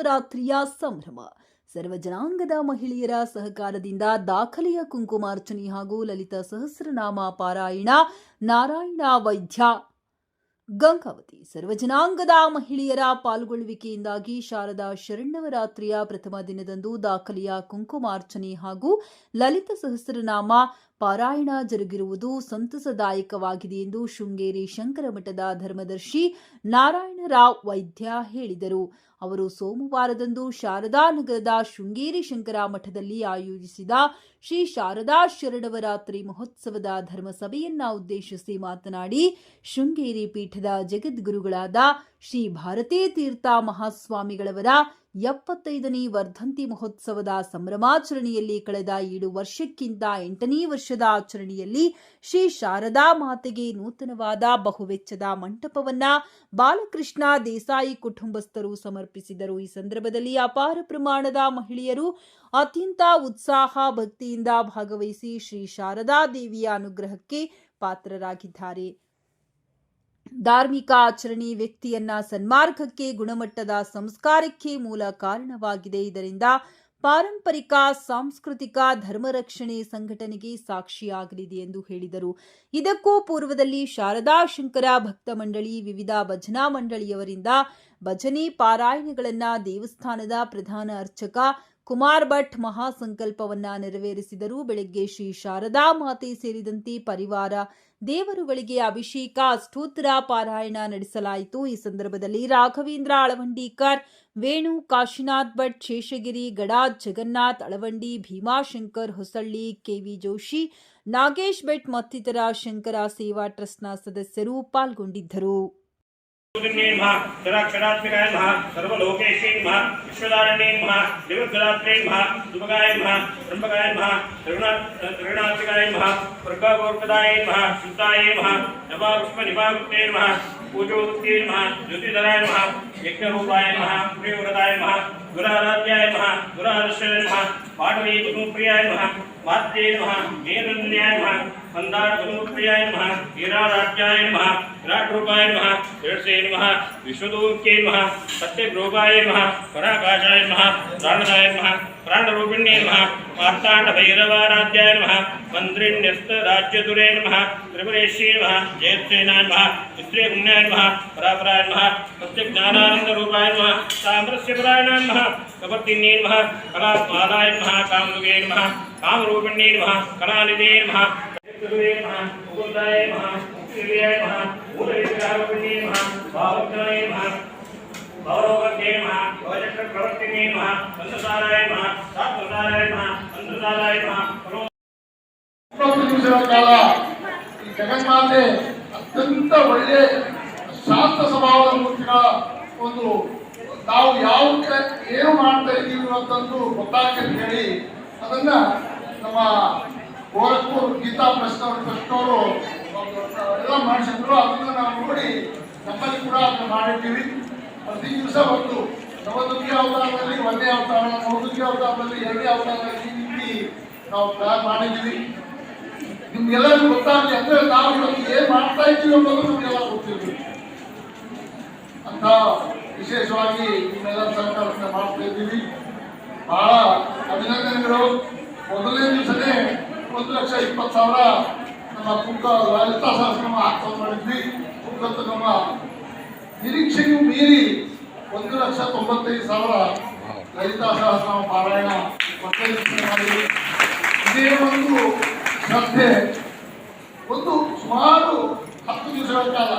ಶರಣ್ಣವರಾತ್ರಿಯ ಸಂಭ್ರಮ. ಸರ್ವಜನಾಂಗದ ಮಹಿಳೆಯರ ಸಹಕಾರದಿಂದ ದಾಖಲೆಯ ಕುಂಕುಮಾರ್ಚನೆ ಹಾಗೂ ಲಲಿತ ಸಹಸ್ರನಾಮ ಪಾರಾಯಣ, ನಾರಾಯಣ ವೈದ್ಯ, ಗಂಗಾವತಿ. ಸರ್ವಜನಾಂಗದ ಮಹಿಳೆಯರ ಪಾಲ್ಗೊಳ್ಳುವಿಕೆಯಿಂದಾಗಿ ಶಾರದಾ ಶರಣ್ಣವರಾತ್ರಿಯ ಪ್ರಥಮ ದಿನದಂದು ದಾಖಲೆಯ ಕುಂಕುಮಾರ್ಚನೆ ಹಾಗೂ ಲಲಿತ ಸಹಸ್ರನಾಮ ಪಾರಾಯಣ ಜರುಗಿರುವುದು ಸಂತಸದಾಯಕವಾಗಿದೆ ಎಂದು ಶೃಂಗೇರಿ ಶಂಕರ ಮಠದ ಧರ್ಮದರ್ಶಿ ನಾರಾಯಣರಾವ್ ವೈದ್ಯ ಹೇಳಿದರು. ಅವರು ಸೋಮವಾರದಂದು ಶಾರದಾ ನಗರದ ಶೃಂಗೇರಿ ಶಂಕರ ಮಠದಲ್ಲಿ ಆಯೋಜಿಸಿದ ಶ್ರೀ ಶಾರದಾ ಶರಣವರಾತ್ರಿ ಮಹೋತ್ಸವದ ಧರ್ಮಸಭೆಯನ್ನ ಉದ್ದೇಶಿಸಿ ಮಾತನಾಡಿ, ಶೃಂಗೇರಿ ಪೀಠದ ಜಗದ್ಗುರುಗಳಾದ ಶ್ರೀ ಭಾರತೀ ತೀರ್ಥ ಮಹಾಸ್ವಾಮಿಗಳವರ ಎಪ್ಪತ್ತೈದನೇ ವರ್ಧಂತಿ ಮಹೋತ್ಸವದ ಸಂಭ್ರಮಾಚರಣೆಯಲ್ಲಿ ಕಳೆದ ಏಳು ವರ್ಷಕ್ಕಿಂತ ಎಂಟನೇ ವರ್ಷದ ಆಚರಣೆಯಲ್ಲಿ ಶ್ರೀ ಶಾರದಾ ಮಾತೆಗೆ ನೂತನವಾದ ಬಹುವೆಚ್ಚದ ಮಂಟಪವನ್ನ ಬಾಲಕೃಷ್ಣ ದೇಸಾಯಿ ಕುಟುಂಬಸ್ಥರು ಸಮರ್ಪಿಸಿದರು. ಈ ಸಂದರ್ಭದಲ್ಲಿ ಅಪಾರ ಪ್ರಮಾಣದ ಮಹಿಳೆಯರು ಅತ್ಯಂತ ಉತ್ಸಾಹ, ಭಕ್ತಿಯಿಂದ ಭಾಗವಹಿಸಿ ಶ್ರೀ ಶಾರದಾ ದೇವಿಯ ಅನುಗ್ರಹಕ್ಕೆ ಪಾತ್ರರಾಗಿದ್ದಾರೆ. ಧಾರ್ಮಿಕ ಆಚರಣೆ ವ್ಯಕ್ತಿಯನ್ನ ಸನ್ಮಾರ್ಗಕ್ಕೆ ಗುಣಮಟ್ಟದ ಸಂಸ್ಕಾರಕ್ಕೆ ಮೂಲ ಕಾರಣವಾಗಿದೆ. ಇದರಿಂದ ಪಾರಂಪರಿಕ, ಸಾಂಸ್ಕೃತಿಕ, ಧರ್ಮ ರಕ್ಷಣೆ ಸಂಘಟನೆಗೆ ಸಾಕ್ಷಿಯಾಗಲಿದೆ ಎಂದು ಹೇಳಿದರು. ಇದಕ್ಕೂ ಪೂರ್ವದಲ್ಲಿ ಶಾರದಾ ಶಂಕರ ಭಕ್ತ ಮಂಡಳಿ, ವಿವಿಧ ಭಜನಾ ಮಂಡಳಿಯವರಿಂದ ಭಜನೆ ಪಾರಾಯಣಗಳನ್ನ ದೇವಸ್ಥಾನದ ಪ್ರಧಾನ ಅರ್ಚಕ ಕುಮಾರ್ ಭಟ್ ಮಹಾಸಂಕಲ್ಪವನ್ನ ನೆರವೇರಿಸಿದರು. ಬೆಳಗ್ಗೆ ಶ್ರೀ ಶಾರದಾ ಮಾತೆ ಸೇರಿದಂತೆ ಪರಿವಾರ, ದೇವರುಗಳಿಗೆ ಅಭಿಷೇಕ, ಸ್ತೋತ್ರ, ಪಾರಾಯಣ ನಡೆಸಲಾಯಿತು. ಈ ಸಂದರ್ಭದಲ್ಲಿ ರಾಘವೇಂದ್ರ ಅಳವಂಡಿಕರ್ ವೇಣು, ಕಾಶಿನಾಥ್ ಭಟ್, ಶೇಷಗಿರಿ ಗಡಾದ್ ಜಗನ್ನಾಥ್, ಅಳವಂಡಿ, ಭೀಮಾಶಂಕರ್, ಹೊಸಳ್ಳಿ, ಕೆವಿ ಜೋಶಿ, ನಾಗೇಶ್ ಭಟ್ ಮತ್ತಿತರ ಶಂಕರ ಸೇವಾ ಟ್ರಸ್ಟ್ನ ಸದಸ್ಯರು ಪಾಲ್ಗೊಂಡಿದ್ದರು. न्मः चराक्षरात्मिकाय नमः सर्वलोकेशे नमः विश्वदारण्ये नमः देवद्रात्रे नमः दुर्गाय नमः त्र्यम्बकाय नमः त्रिगुणात्मिकाय नमः प्रज्ञागोर्पदाय नमः शुद्धाय नमः नवापुष्पनिपावृत्ते नमः पूजोवृत्ते नमः ज्योतिधराय महा, यज्ञरूपाय नमः प्रियव्रताय नमः गुराराध्याय नमः गुरादर्शय नमः पाटवीकुटुम्प्रियाय नमः मात्रे नमः मेरुन्याय नमः మందారూప్రియాయ నమ వీరారాజ్యాయ నమ విరాట్రూపాయ నమ విరసే నమ విశ్వదూక్యై నమ సత్యగ్రూపాయ నమ పరాకాశాయ నమ ప్రాణదాయ నమ ప్రాణరూపిణ్యే నమ మార్తాండభైరవారాధ్యాయ నమ మంత్రిణ్యస్తరాజ్యదురే నమ త్రిపురేశ్యే నమ జయత్సేనాయ నమ స్త్రీ పుణ్యాయ నమ పరాపరాయ నమ సత్యజ్ఞానానందరూపాయ నమ సామరస్యపరాయ నమ కపర్తిన్యే నమ కళాస్వాదాయ నమ కామృగే నమ కామరూపిణ్యే నమ కళానిదే నమ ಭಾವಜ್ಞಾಯ ನಮಃ ಗೌರವಕ್ಕೆ ನಮಃ ಯೋಜಕ ಪ್ರವರ್ತಿನೇ ನಮಃ ಸಂತಸಾರಾಯ ನಮಃ ಸಾತ್ವಸಾರಾಯ ನಮಃ ಸಂತಸಾರಾಯ ನಮಃ ಪರೋ ಇಪ್ಪತ್ತು ನಿಮಿಷಗಳ ಕಾಲ ಈ ಜಗನ್ಮಾತೆ ಅತ್ಯಂತ ಒಳ್ಳೆ ಶಾಂತ ಸ್ವಭಾವದ ಮೂರ್ತಿಗಳ ಒಂದು ನಾವು ಯಾವ ಏನು ಮಾಡ್ತಾ ಇದ್ದೀವಿ ಅಂತಂದು ಗೊತ್ತಾಗ್ತದೆ ಹೇಳಿ. ಅದನ್ನ ನಮ್ಮ ಗೋರಖ್ಪುರ್ ಗೀತಾ ಪ್ರಶ್ನ ಪ್ರಶ್ನವರು ಎಲ್ಲ ಮಾಡಿಸಿದ್ರು. ಅದನ್ನು ನಾವು ನೋಡಿ ನಮ್ಮಲ್ಲಿ ಕೂಡ ಅದನ್ನು ಮಾಡಿರ್ತೀವಿ. ಪ್ರತಿ ದಿವಸ ಒಂದು ನವದುರ್ಗಿ ಅವತಾರದಲ್ಲಿ, ಒಂದೇ ಅವತಾರ ನವದುರ್ಗಿ ಅವತಾರದಲ್ಲಿ, ಎರಡನೇ ಅವತಾರದಲ್ಲಿ ಈ ನಾವು ಪ್ಲಾನ್ ಮಾಡಿದ್ದೀವಿ. ನಿಮ್ಗೆಲ್ಲರಿಗೂ ಗೊತ್ತಾಗಲಿ ಅಂದ್ರೆ ನಾವು ಇವತ್ತು ಏನ್ ಮಾಡ್ತಾ ಇದ್ದೀವಿ ಅನ್ನೋದು ನಮಗೆಲ್ಲ ಗೊತ್ತಿರ್ಬೇಕು. ಅಂತ ವಿಶೇಷವಾಗಿ ನಿಮ್ಮೆಲ್ಲ ಸಹಕಾರದಿಂದ ಮಾಡ್ತಾ ಇದ್ದೀವಿ. ಬಹಳ ಅಭಿನಂದನೆಗಳು. ಮೊದಲನೇ ದಿವಸನೇ ಒಂದು ಲಕ್ಷ ಇಪ್ಪತ್ತು ಸಾವಿರ ನಮ್ಮ ಪುಕ್ಕ ಲಲಿತಾ ಸಹಸ್ರಮ ಹಾಕೊಂಡು ಮಾಡಿದ್ವಿ. ಕುಕ್ಕತ್ತು ನಮ್ಮ ನಿರೀಕ್ಷೆಗೂ ಮೀರಿ ಒಂದು ಲಕ್ಷ ತೊಂಬತ್ತೈದು ಸಾವಿರ ಲಲಿತಾ ಸಹಸ್ರನಾಮ ಪಾರಾಯಣ ಮಾಡಿದ್ವಿ. ಇದೇ ಒಂದು ಶ್ರದ್ಧೆ. ಒಂದು ಸುಮಾರು ಹತ್ತು ದಿವಸಗಳ ಕಾಲ,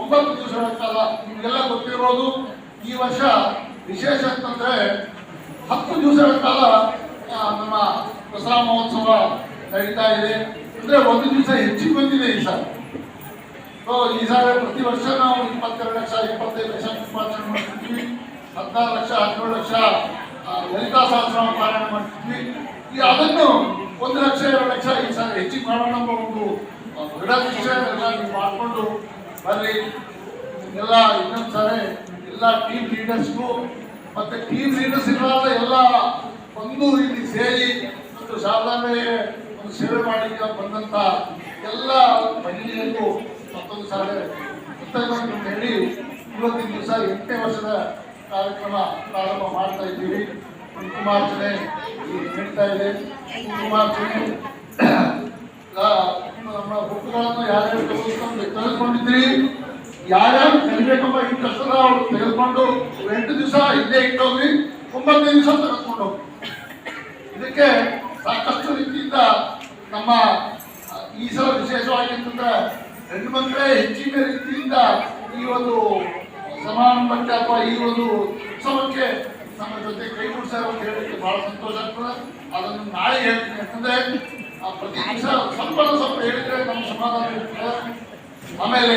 ಒಂಬತ್ತು ದಿವಸಗಳ ಕಾಲ ನಿಮಗೆಲ್ಲ ಗೊತ್ತಿರೋದು ಈ ವರ್ಷ ವಿಶೇಷ ಅಂತಂದ್ರೆ ಹತ್ತು ದಿವಸಗಳ ಕಾಲ ನಮ್ಮ ದಸರಾ ಮಹೋತ್ಸವ ನಡೀತಾ ಇದೆ. ಅಂದ್ರೆ ಒಂದು ದಿವಸ ಹೆಚ್ಚಿಗೆ ಬಂದಿದೆ ಈ ಸಾರಿ ಸೊ ಈ ಸಾರಿ ಪ್ರತಿ ವರ್ಷ ನಾವು ಇಪ್ಪತ್ತೆರಡು ಲಕ್ಷ, ಇಪ್ಪತ್ತೈದು ಲಕ್ಷ ಸಂಪಾದನೆ ಮಾಡ್ತಿದ್ವಿ. ಹದಿನಾರು ಲಕ್ಷ, ಹದಿನೇಳು ಲಕ್ಷ ಲಲಿತಾ ಸಹಸ್ರ ಪಾರಾಯಣ ಮಾಡ್ತಿದ್ವಿ. ಈ ಅದನ್ನು ಒಂದು ಲಕ್ಷ, ಎರಡು ಲಕ್ಷ ಈ ಸಾರಿ ಹೆಚ್ಚಿಗೆ ಮಾಡೋಣ ಅನ್ನೋ ಒಂದು ದೃಢ ಮಾಡಿಕೊಂಡು ಬರ್ರಿ. ಎಲ್ಲ ಇನ್ನೊಂದು ಸಾರಿ ಎಲ್ಲ ಟೀಮ್ ಲೀಡರ್ಸ್ಗೂ ಮತ್ತೆ ಟೀಮ್ ಲೀಡರ್ಸ್ ಇರುವಾಗ ಎಲ್ಲ ಒಂದು ಇಲ್ಲಿ ಸೇರಿ ಮತ್ತು ಶಾರದಾಂಬೆ ಸೇವೆ ಮಾಡಲಿಕ್ಕೆ ಬಂದಂತ ಎಲ್ಲ ಮಹಿಳೆಯರಿಗೂ ಮತ್ತೊಂದು ಸಾರಿ ಉತ್ತರಗಳನ್ನು ಹೇಳಿ ಇವತ್ತಿನ ದಿವಸ ಎಂಟನೇ ವರ್ಷದ ಕಾರ್ಯಕ್ರಮ ಪ್ರಾರಂಭ ಮಾಡ್ತಾ ಇದ್ದೀವಿ. ಕುಂಕುಮಾರ್ಚನೆ ನಡೀತಾ ಇದೆ. ಕುಂಕುಮಾರ್ಚನೆ ನಮ್ಮ ಬುಕ್ಗಳನ್ನು ಯಾರ್ಯಾರು ತೆಗೆದುಕೊಂಡು ತೆಗೆದುಕೊಂಡಿದ್ರಿ ಯಾರ್ಯಾರು ಕಲಿಬೇಕೆಂಬ ಇಂಟ್ರೆಸ್ಟ್ ಅವ್ರು ತೆಗೆದುಕೊಂಡು ಎಂಟು ದಿವಸ ಇಲ್ಲೇ ಇಟ್ಟೋಗ್ರಿ, ಒಂಬತ್ತನೇ ದಿವಸ ತೆಗೆದುಕೊಂಡು ಇದಕ್ಕೆ ಸಾಕಷ್ಟು ರೀತಿಯಿಂದ ನಮ್ಮ ಈ ಸಲ ವಿಶೇಷವಾಗಿ ಅಂತಂದ್ರೆ ಹೆಣ್ಣು ಮಕ್ಕಳೇ ಹೆಚ್ಚಿನ ರೀತಿಯಿಂದ ಈ ಒಂದು ಸಮಾರಂಭಕ್ಕೆ ಅಥವಾ ಈ ಒಂದು ಉತ್ಸವಕ್ಕೆ ನಮ್ಮ ಜೊತೆ ಕೈ ಕೊಡ್ಸಾರ ಅಂತ ಹೇಳಲಿಕ್ಕೆ ಬಹಳ ಸಂತೋಷ ಆಗ್ತದೆ. ಅದನ್ನು ನಾಳೆ ಹೇಳ್ತೀನಿ. ಯಾಕಂದ್ರೆ ಆ ಪ್ರತಿ ದಿವಸ ಸ್ವಲ್ಪ ಸ್ವಲ್ಪ ಹೇಳಿದ್ರೆ ನಮ್ಮ ಸಮಾಧಾನ ಇರ್ತದೆ. ಆಮೇಲೆ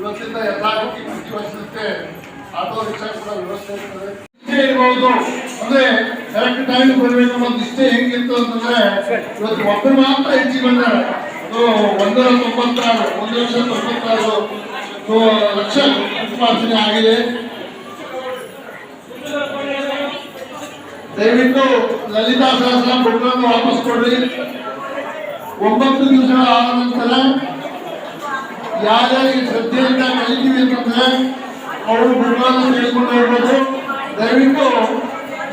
ಇವತ್ತಿಂದ ಯಥಾರೀತಿ ಪ್ರತಿ ವರ್ಷದಂತೆ ಆಟೋ ರಿಕ್ಷಾ ಕೂಡ ವ್ಯವಸ್ಥೆ ಇರ್ತದೆ. ಇರ್ಬೋದು. ಅಂದ್ರೆ ಕರೆಕ್ಟ್ ಟೈಮ್ ಬರಬೇಕು ಅನ್ನೋದು ಇಷ್ಟೇ ಹೆಂಗಿತ್ತು ಅಂತಂದ್ರೆ ಇವತ್ತು ಒಬ್ಬರು ಮಾತ್ರ ಹೆಚ್ಚಿಗೆ ಬಂದಾರೆ. ಅದು ಒಂದರ ತೊಂಬತ್ತಾರು, ಒಂದು ಲಕ್ಷ ತೊಂಬತ್ತಾರು. ಲಕ್ಷ ಉತ್ಪಾದನೆ ಆಗಿದೆ. ದಯವಿಟ್ಟು ಲಲಿತಾ ಸಹಸ್ರ ಬುಕ್ಗಳನ್ನು ವಾಪಸ್ ಕೊಡ್ರಿ. ಒಂಬತ್ತು ದಿವಸಗಳ ಆದ ನಂತರ ಯಾರ್ಯಾರಿಗೆ ಶ್ರದ್ಧೆಯಿಂದ ಕಲಿತೀವಿ ಅಂತಂದ್ರೆ, ಅವರು ಬುಕ್ಗಳನ್ನು ತಿಳಿದುಕೊಂಡು ಹೋಗ್ಬೋದು. ದಯವಿಟ್ಟು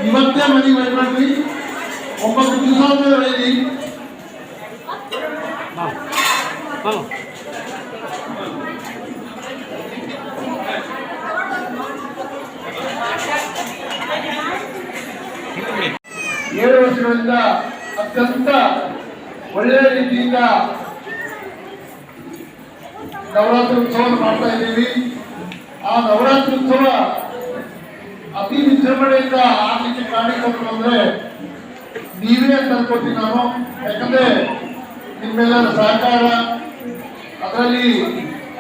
ಇವತ್ತೇ ಮನೆಗೆ ಬರ್ಬೇಡ್ರಿ ಒಂಬತ್ತು ದಿವಸ ಒಯ್ಯಿರಿ ಏಳು ವರ್ಷಗಳಿಂದ ಅತ್ಯಂತ ಒಳ್ಳೆಯ ರೀತಿಯಿಂದ ನವರಾತ್ರಿ ಉತ್ಸವ ಮಾಡ್ತಾ ಇದ್ದೀವಿ. ಆ ನವರಾತ್ರಿ ಉತ್ಸವ ಅತಿ ವಿಜೃಂಭಣೆಯಿಂದ ಆಡ್ಲಿಕ್ಕೆ ಕಾರಣಕರ್ತರು ಅಂದ್ರೆ ನೀವೇ ಅಂತ ಅನ್ಕೋತೀನಿ ನಾನು. ಯಾಕಂದ್ರೆ ನಿಮ್ಮೆಲ್ಲರ ಸಹಕಾರ, ಅದರಲ್ಲಿ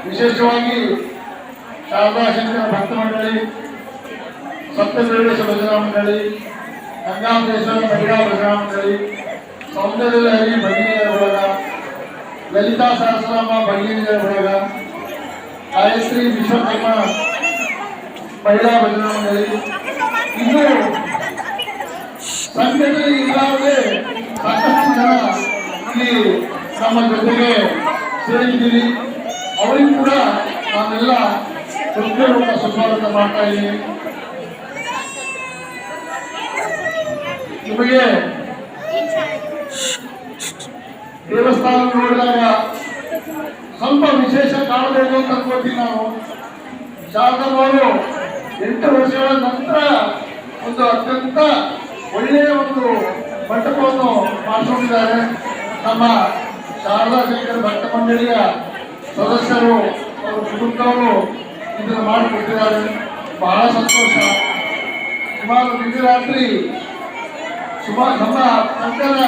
ವಿಶೇಷವಾಗಿ ಶಾರದಾ ಶಂಕರ ಭಕ್ತ ಮಂಡಳಿ ಸಪ್ತವೀರೇಶ ಭಜನಾ ಮಂಡಳಿ ಗಂಗಾಂಬೇಶ್ವರ ಮಹಿಳಾ ಭಜನಾ ಮಂಡಳಿ ಸೌಂದರ್ಯ ಲಹರಿ ಭಗಿನಿಯರ ಬಳಗ ಲಲಿತಾ ಸಹಸ್ರಾಮ ಭಗಿನಿಯರ ಬಳಗ ಗಾಯತ್ರಿ ವಿಶ್ವಕರ್ಮ ಮಹಿಳಾ ಮಂಡಳಿ ಇನ್ನು ಸಂಘಟನೆ ಇಲ್ಲವೇ ಸಾಕಷ್ಟು ಜನ ಇಲ್ಲಿ ನಮ್ಮ ಜೊತೆಗೆ ಸೇರಿದ್ದೀರಿ. ಅವರಿಗೂ ಕೂಡ ನಾನೆಲ್ಲ ಹೃದಯಪೂರ್ವಕ ಸುಸ್ವಾಗತ ಮಾಡ್ತಾ ಇದ್ದೀನಿ. ನಿಮಗೆ ದೇವಸ್ಥಾನ ನೋಡಿದಾಗ ಸ್ವಲ್ಪ ವಿಶೇಷ ಅಂತ ಅನ್ಕೋತೀನಿ ನಾವು ಶಾಸಕರು ಎಂಟು ವರ್ಷಗಳ ನಂತರ ಒಂದು ಅತ್ಯಂತ ಒಳ್ಳೆಯ ಒಂದು ಮಂಟಪವನ್ನು ಮಾಡಿಕೊಂಡಿದ್ದಾರೆ. ನಮ್ಮ ಶಾರದಾ ಶಂಕರ ಭಕ್ತ ಮಂಡಳಿಯ ಸದಸ್ಯರು ಅವರ ಕುಟುಂಬದವರು ಇದನ್ನು ಮಾಡಿಕೊಟ್ಟಿದ್ದಾರೆ. ಬಹಳ ಸಂತೋಷ. ಸುಮಾರು ನಿನ್ನೆ ರಾತ್ರಿ ಸುಮಾರು ನಮ್ಮ ಸಂಘದ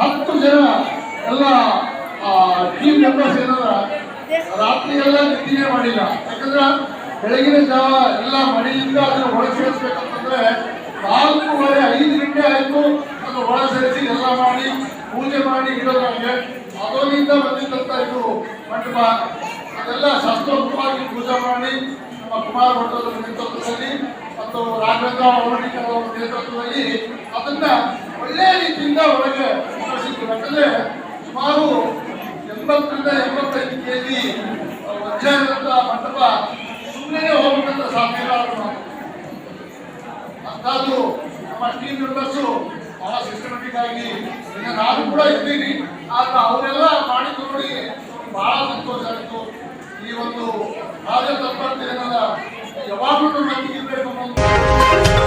ಹತ್ತು ಜನ ಎಲ್ಲ ಟೀಮ್ ಮೆಂಬರ್ಸ್ ಏನಂದ್ರ ರಾತ್ರಿ ಎಲ್ಲ ನಿದ್ದೆ ಮಾಡಿಲ್ಲ. ಯಾಕಂದ್ರೆ ಬೆಳಗಿನ ಜಾವ ಎಲ್ಲ ಮಳೆಯಿಂದ ಅದನ್ನು ಒಳ ಸೇರಿಸ್ಬೇಕಂತಂದ್ರೆ ನಾಲ್ಕೂವರೆ ಐದು ಗಂಟೆ ಆಯಿತು ಅದನ್ನು ಒಳ ಸೇರಿಸಿ ಎಲ್ಲ ಮಾಡಿ ಪೂಜೆ ಮಾಡಿ ಇಡೋದಾಗೆ ಅದರಿಂದ ಬಂದಿದ್ದಂತ ಇದು ಮಂಟಪ. ಅದೆಲ್ಲ ಶಾಸ್ತ್ರೋಕ್ತವಾಗಿ ಪೂಜೆ ಮಾಡಿ ನಮ್ಮ ಕುಮಾರ ಭಟ್ಟದ ನೇತೃತ್ವದಲ್ಲಿ ಮತ್ತು ರಾಘವೇಂದ್ರ ಅವರ ನೇತೃತ್ವದಲ್ಲಿ ಅದನ್ನ ಒಳ್ಳೆಯ ರೀತಿಯಿಂದ ಒಳಗೆ ನಡೆಸಿದ್ರು ಯಾಕಂದ್ರೆ ಸುಮಾರು ಎಂಬತ್ತರಿಂದ ಎಂಬತ್ತೈದು ಕೆ ಜಿ ಮಧ್ಯಾಹ್ನದ ಮಂಟಪ ಸುಮ್ಮನೆ ಹೋಗ್ಬೇಕಂತ ಸಾಧ್ಯ ಅಂತಾದ್ರು. ನಮ್ಮ ಟೀಮ್ ಮೆಂಬರ್ಸು ಬಹಳ ಸಿಸ್ಟಮೆಟಿಕ್ ಆಗಿ ಈಗ ನಾನು ಕೂಡ ಇದ್ದೀನಿ ಆದ್ರೆ ಅವರೆಲ್ಲ ಮಾಡಿದ್ದು ನೋಡಿ ಬಹಳ ಸಂತೋಷ ಆಯಿತು. ಈ ಒಂದು ರಾಜ ತಪ್ಪಂತ ಯಾವಾಗಲೂ ನಂಬಿಕೆ ಇರಬೇಕು ಅನ್ನೋ ಒಂದು